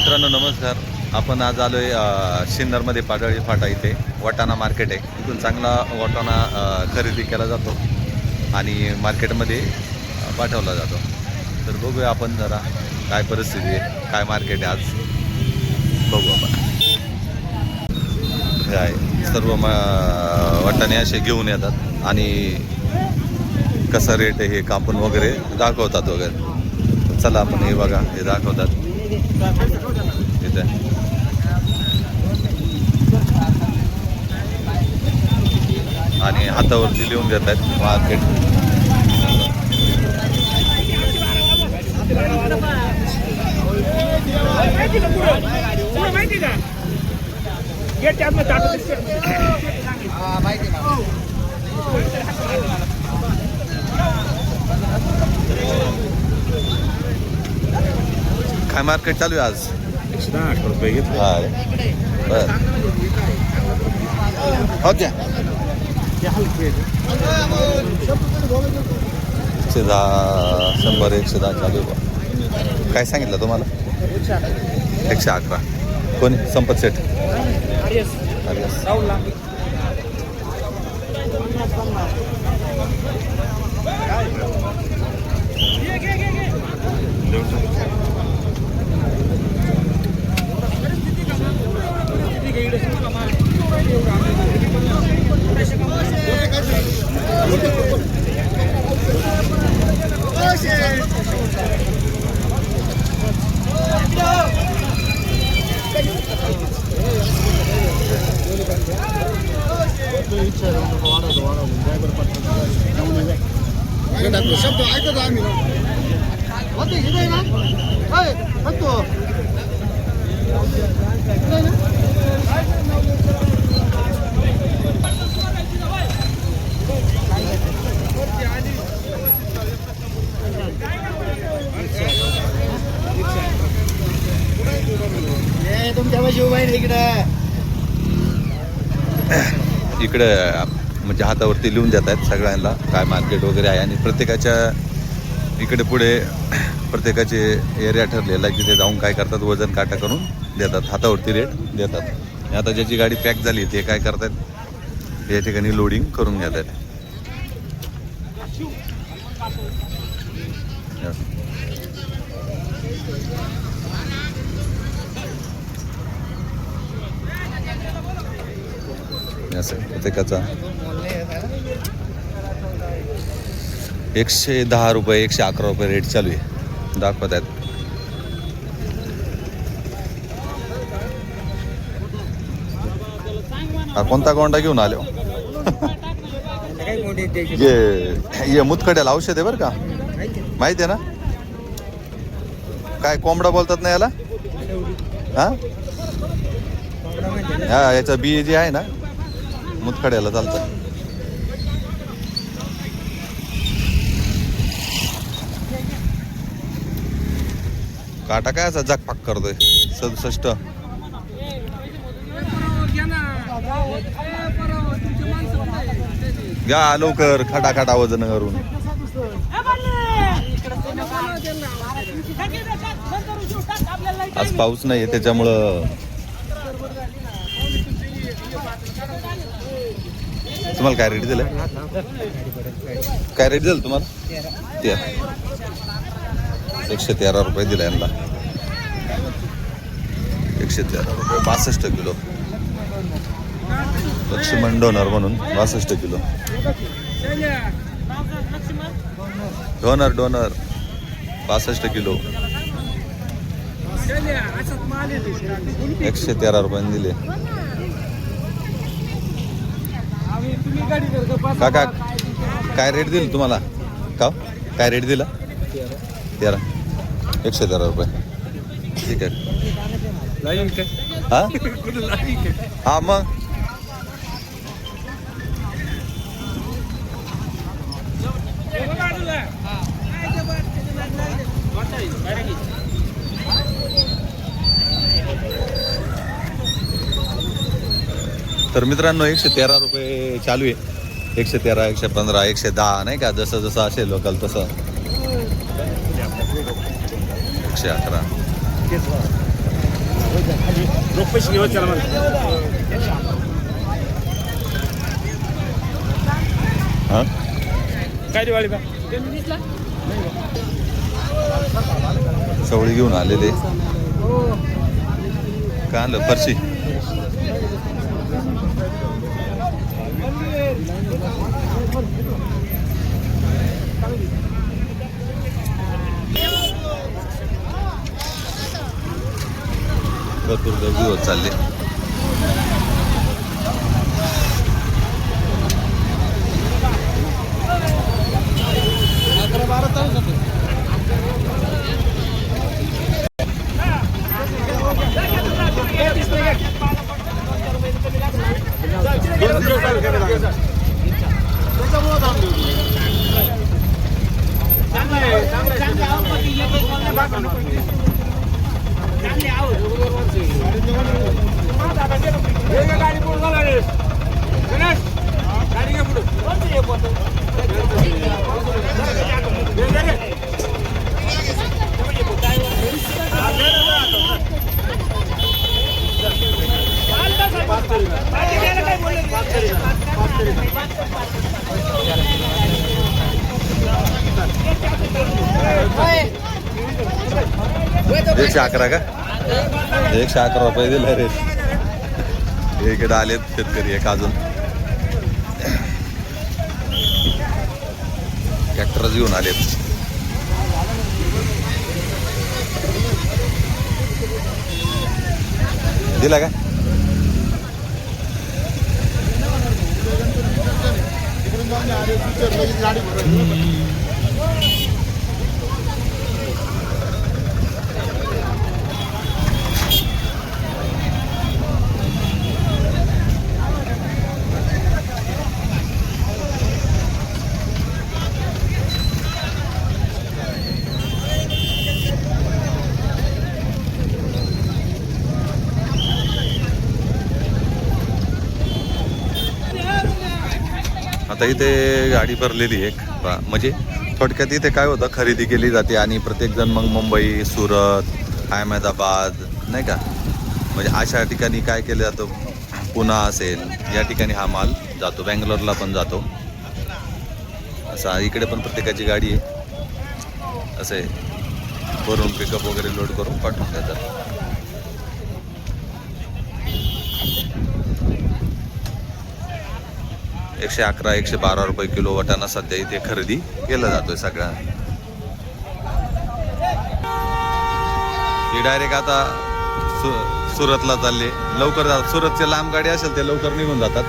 मित्रांनो नमस्कार. आपण आज आलो आहे सिन्नरमध्ये पाडळी फाटा इथे वाटाणा मार्केट आहे. इथून चांगला वाटाणा खरेदी केला जातो आणि मार्केटमध्ये पाठवला जातो. तर बघूया आपण जरा काय परिस्थिती आहे काय मार्केट आहे आज. बघू आपण. काय आहे सर्व मा वाटाणे असे घेऊन येतात आणि कसा रेट आहे हे कापून वगैरे दाखवतात वगैरे. चला आपण हे बघा हे दाखवतात. इथे. आणि हातावरती लिहून देत आहेत मार्केट माहिती का पुढं पुढं माहिती का गेट त्यातनं टाकू काय मार्केट चालू आहे आज? एकशे दहा अठरा रुपये घेतले हा बर. हो द्या एकशे दहा शंभर एकशे दहा चालू आहे बा. काय सांगितलं तुम्हाला? एकशे अकरा. कोणी? संपत सेट अरे राहुल लांबी शब्द ऐकत इकडे इकडे म्हणजे हातावरती लिहून देत आहेत सगळ्यांना काय मार्केट वगैरे आहे आणि प्रत्येकाच्या इकडे पुढे प्रत्येकाचे एरिया ठरलेला आहे तिथे जाऊन काय करतात वजन काटा करून देतात हातावरती रेट देतात. आता ज्याची गाडी पॅक झाली ते काय करतात या ठिकाणी लोडिंग करून घेतात असं प्रत्येकाचा एकशे दहा रुपये एकशे अकरा रुपये रेट चालू आहे. दाखवत आहेत. हा कोणता कोंडा घेऊन आले हो? ये मुतकड्याला औषध आहे बरं का? माहिती आहे ना? काय कोंबडा बोलतात ना याला? हा? हा याचा बी जे आहे ना? मुतखड्याला चालतं. काटा काय असा जाकपाक करतोय? सदुसष्ट. घ्या लवकर खटा खटा वजन करून. आज पाऊस नाही त्याच्यामुळं. तुम्हाला काय रेट दिलं काय रेट दिलं तुम्हाला? तेरा एकशे तेरा रुपये दिला यांना. एकशे तेरा रुपये बासष्ट किलो. लक्ष्मण डोनर म्हणून बासष्ट किलो. डोनर डोनर बासष्ट किलो. एकशे तेरा रुपयाने दिले. काका काय रेट दिलं तुम्हाला? का काय रेट दिला? तेरा. एकशे तेरा रुपये. ठीक आहे. हा? हा मग. तर मित्रांनो एकशे तेरा रुपये चालू आहे. एकशे तेरा एकशे पंधरा एकशे दहा नाही का? जसं जसं असेल लोकल तसं. एकशे अकरा. हां? काय दिवाळी का सवळी घेऊन आलेले काय आणलं? फरशी? भरपूर गर्दी होत चालली गाडी पुढे झाला रे गणेश गाडी घे पुढे एकशे अकरा का? एकशे अकरा रुपये दिले रे. इकडे आलेत शेतकरी एक अजून. ट्रॅक्टरच घेऊन आलेत. दिला का? आता इथे गाडी भरलेली एक. बा- म्हणजे थोडक्यात इथे काय होतं खरेदी केली जाते आणि प्रत्येकजण मग मुंबई सुरत अहमदाबाद नाही का? म्हणजे अशा ठिकाणी काय केलं जातं? पुणा असेल या ठिकाणी हा माल जातो. बँगलोरला पण जातो. असा इकडे पण प्रत्येकाची गाडी आहे. असं आहे. भरून पिकअप वगैरे लोड करून पाठवून देतात. एकशे अकरा एकशे बारा रुपये किलो वाटाणा सध्या इथे खरेदी केला जातोय सगळ्या ही डायरेक्ट आता सु सुरतला चालले. लवकर जातात सुरतचे लांब गाडी असेल ते लवकर निघून जातात.